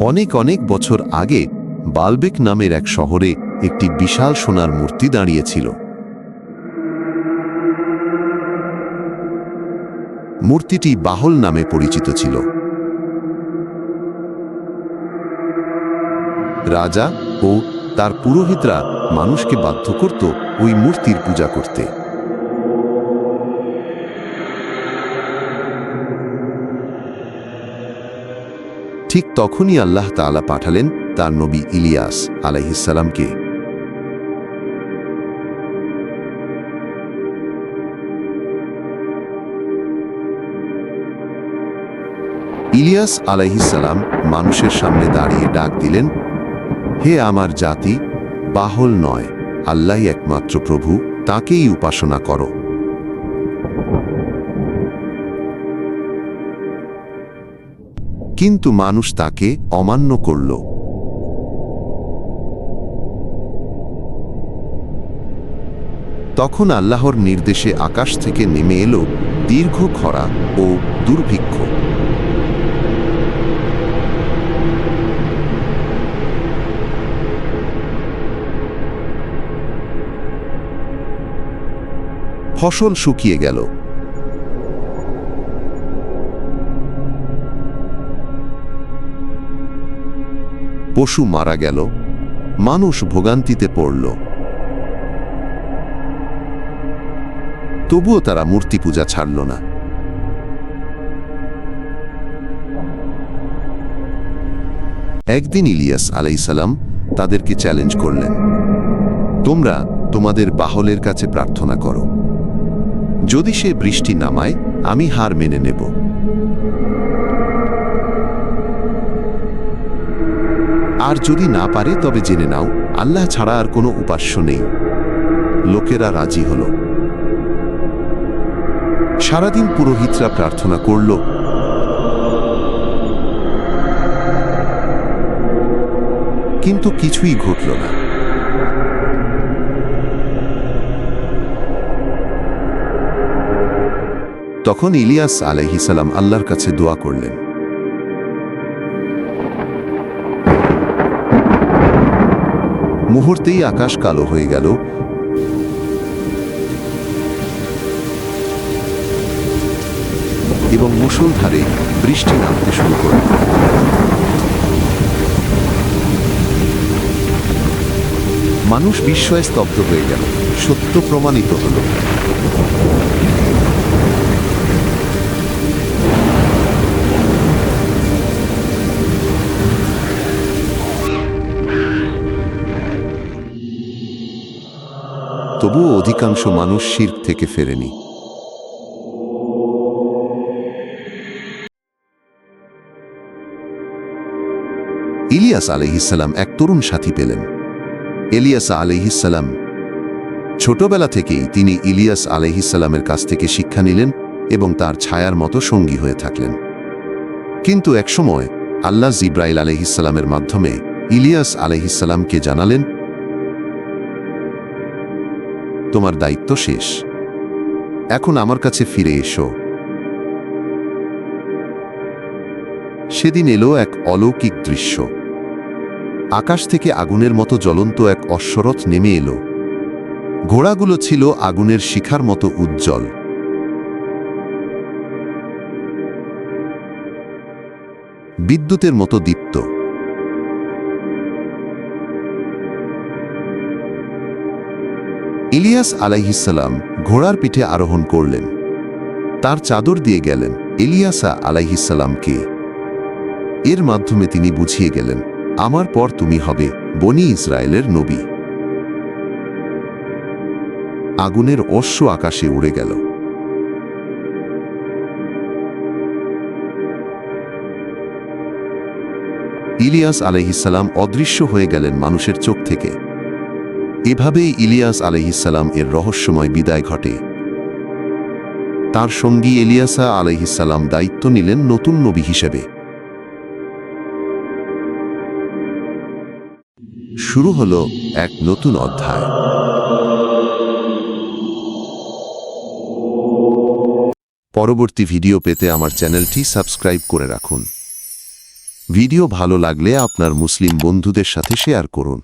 অনেক অনেক বছর আগে বালবেক নামের এক শহরে একটি বিশাল সোনার মূর্তি দাঁড়িয়েছিল। মূর্তিটি বাহল নামে পরিচিত ছিল। রাজা ও তার পুরোহিতরা মানুষকে বাধ্য করত ওই মূর্তির পূজা করতে। ঠিক তখনই আল্লাহ তাআলা পাঠালেন তার নবী ইলিয়াস আলাইহিসসালামকে ইলিয়াস আলাইহিসসালাম মানুষের সামনে দাঁড়িয়ে ডাক দিলেন, হে আমার জাতি, বাহল নয় আল্লাহ একমাত্র প্রভু, তাকেই উপাসনা করো। কিন্তু মানুষ তাকে অমান্য করল। তখন আল্লাহর নির্দেশে আকাশ থেকে নেমে এলো দীর্ঘ খরা ও দুর্ভিক্ষ। ফসল শুকিয়ে গেল। পশু মারা গেল, মানুষ ভোগান্তিতে পড়ল। তবুও তারা মূর্তি পূজা ছাড়ল না। একদিন ইলিয়াস আলাইসালাম তাদেরকে চ্যালেঞ্জ করলেন, তোমরা তোমাদের বাহলের কাছে প্রার্থনা করো। যদি সে বৃষ্টি নামায়, আমি হার মেনে নেব। আর যদি না পারে, তবে জেনে নাও, আল্লাহ ছাড়া আর কোনো উপাস্য নেই। লোকেরা রাজি হল। সারাদিন পুরোহিতরা প্রার্থনা করল, কিন্তু কিছুই ঘটল না। তখন ইলিয়াস আলাইহিসালাম আল্লাহর কাছে দোয়া করলেন। মুহূর্তেই আকাশ কালো হয়ে গেল। এবং মুষলধারে বৃষ্টি নামতে শুরু করল। মানুষ বিস্ময়ে স্তব্ধ হয়ে গেল। সত্য প্রমাণিত হল। তবুও অধিকাংশ মানুষ শির্ক থেকে ফেরেনি। ইলিয়াস আলহিসাল্লাম এক তরুণ সাথী পেলেন। এলিয়াস আলহিসাল্লাম ছোটবেলা থেকেই তিনি ইলিয়াস আলহিসাল্লামের কাছ থেকে শিক্ষা নিলেন এবং তার ছায়ার মতো সঙ্গী হয়ে থাকলেন। কিন্তু একসময় আল্লাহ জিব্রাইল আলহিসাল্লামের মাধ্যমে ইলিয়াস আলহিসাল্লামকে জানালেন তোমার দায়িত্ব শেষ। এখন আমার কাছে ফিরে এসো। সেদিন এলো এক অলৌকিক দৃশ্য। আকাশ থেকে আগুনের মতো জ্বলন্ত এক অশ্বরথ নেমে এলো। ঘোড়াগুলো ছিল আগুনের শিখার মতো উজ্জ্বল। বিদ্যুতের মতো দীপ্ত। ইলিয়াস আলাইহিসাল্লাম ঘোড়ার পিঠে আরোহণ করলেন। তার চাদর দিয়ে গেলেন ইলিয়াসা আলাইহিসাল্লামকে এর মাধ্যমে তিনি বুঝিয়ে গেলেন, আমার পর তুমি হবে বনি ইসরায়েলের নবী। আগুনের অশ্ব আকাশে উড়ে গেল। ইলিয়াস আলহিসাল্লাম অদৃশ্য হয়ে গেলেন মানুষের চোখ থেকে। এভাবেই ইলিয়াস আলহিসাল্লাম এর রহস্যময় বিদায় ঘটে। তার সঙ্গী এলিয়াসা আলহিসাল্লাম দায়িত্ব নিলেন নতুন নবী হিসেবে। শুরু হল এক নতুন অধ্যায়। পরবর্তী ভিডিও পেতে আমার চ্যানেলটি সাবস্ক্রাইব করে রাখুন। ভিডিও ভালো লাগলে আপনার মুসলিম বন্ধুদের সাথে শেয়ার করুন।